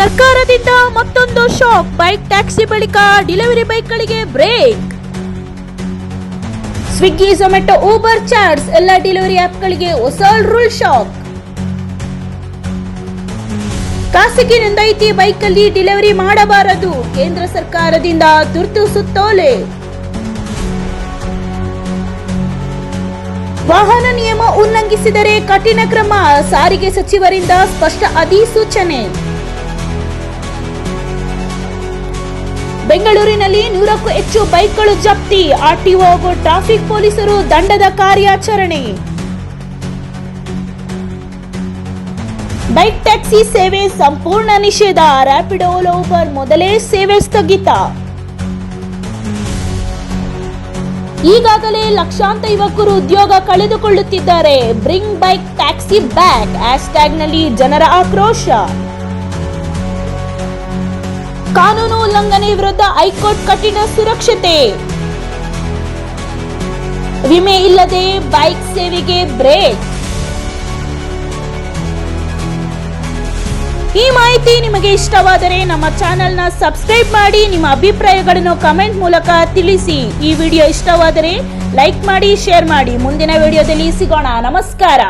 ಸರ್ಕಾರದಿಂದ ಮತ್ತೊಂದು shock. Bike taxi ಬಳಿಕ delivery ಬೈಕ್ಗಳಿಗೆ break. Swiggy Zomato Uber, charge ಎಲ್ಲ ಡೆಲಿವರಿ ಆಪ್ಗಳಿಗೆ ಹೊಸ ರೂಲ್ ಶಾಕ್. ಖಾಸಗಿ ನೋಂದಾಯಿತಿ ಬೈಕಲ್ಲಿ ಡೆಲಿವರಿ ಮಾಡಬಾರದು. ಕೇಂದ್ರ ಸರ್ಕಾರದಿಂದ ತುರ್ತು ಸುತ್ತೋಲೆ. ವಾಹನ ನಿಯಮ ಉಲ್ಲಂಘಿಸಿದರೆ ಕಠಿಣ ಕ್ರಮ. ಸಾರಿಗೆ ಸಚಿವರಿಂದ ಸ್ಪಷ್ಟ ಅಧಿಸೂಚನೆ. ಬೆಂಗಳೂರಿನಲ್ಲಿ ನೂರಕ್ಕೂ ಹೆಚ್ಚು ಬೈಕ್ಗಳು ಜಪ್ತಿ ಆರ್ಟಿಒ ಹಾಗೂ ಟ್ರಾಫಿಕ್ ಪೊಲೀಸರು ದಂಡದ ಕಾರ್ಯಾಚರಣೆ. ಬೈಕ್ ಟ್ಯಾಕ್ಸಿ ಸೇವೆ ಸಂಪೂರ್ಣ ನಿಷೇಧ ರ್ಯಾಪಿಡ್ ಓಲೋ ಊಬರ್ ಮೊದಲೇ ಸೇವೆ ಸ್ಥಗಿತ. ಈಗಾಗಲೇ ಲಕ್ಷಾಂತರ ಯುವಕರು ಉದ್ಯೋಗ ಕಳೆದುಕೊಳ್ಳುತ್ತಿದ್ದಾರೆ. ಬ್ರಿಂಗ್ ಬೈಕ್ ಟ್ಯಾಕ್ಸಿ ಬ್ಯಾಕ್ ಹ್ಯಾಶ್ಟ್ಯಾಗ್ನಲ್ಲಿ ಜನರ ಆಕ್ರೋಶ. ಕಾನೂನು ಉಲ್ಲಂಘನೆ ವಿರುದ್ಧ ಹೈಕೋರ್ಟ್ ಕಠಿಣ ಸುರಕ್ಷತೆ. ವಿಮೆ ಇಲ್ಲದೆ ಬೈಕ್ ಸೇವೆಗೆ ಬ್ರೇಕ್. ಈ ಮಾಹಿತಿ ನಿಮಗೆ ಇಷ್ಟವಾದರೆ ನಮ್ಮ ಚಾನೆಲ್ನ ಸಬ್ಸ್ಕ್ರೈಬ್ ಮಾಡಿ, ನಿಮ್ಮ ಅಭಿಪ್ರಾಯಗಳನ್ನು ಕಮೆಂಟ್ ಮೂಲಕ ತಿಳಿಸಿ. ಈ ವಿಡಿಯೋ ಇಷ್ಟವಾದರೆ ಲೈಕ್ ಮಾಡಿ, ಶೇರ್ ಮಾಡಿ. ಮುಂದಿನ ವಿಡಿಯೋದಲ್ಲಿ ಸಿಗೋಣ. ನಮಸ್ಕಾರ.